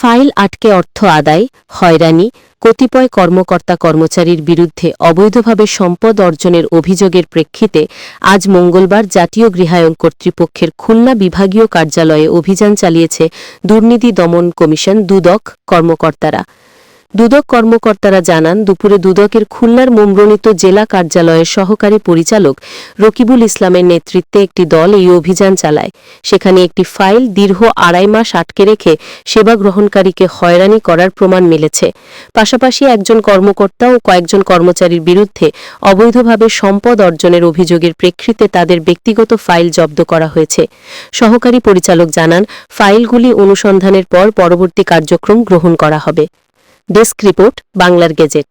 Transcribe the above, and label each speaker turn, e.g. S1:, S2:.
S1: File আটকে অর্থ আদায়, হয়রানি, কতিপয় কর্মকর্তা কর্মচারীর বিরুদ্ধে অবৈধভাবে সম্পদ অর্জনের অভিযোগের প্রেক্ষিতে আজ মঙ্গলবার জাতীয় গৃহায়ণ কর্তৃপক্ষের খুলনা বিভাগীয় কার্যালয়ে অভিযান চালিয়েছে দুর্নীতি দমন কমিশন দুদক কর্মকর্তারা। দুদক কর্মকর্তারা জানান, দুপুরে দুদকের খুলনার মোমব্রণিত জেলা কার্যালয়ের সহকারী পরিচালক রকিবুল ইসলামের নেতৃত্বে একটি দল এই অভিযান চালায়। সেখানে একটি ফাইল দীর্ঘ আড়াই মাস আটকে রেখে সেবা গ্রহণকারীকে হয়রানি করার প্রমাণ মিলেছে। পাশাপাশি একজন কর্মকর্তা ও কয়েকজন কর্মচারীর বিরুদ্ধে অবৈধভাবে সম্পদ অর্জনের অভিযোগের প্রেক্ষিতে তাদের ব্যক্তিগত ফাইল জব্দ করা হয়েছে। সহকারী পরিচালক জানান, ফাইলগুলি অনুসন্ধানের পর পরবর্তী কার্যক্রম গ্রহণ করা হবে। ডেস্ক রিপোর্ট বাংলার গেজেট।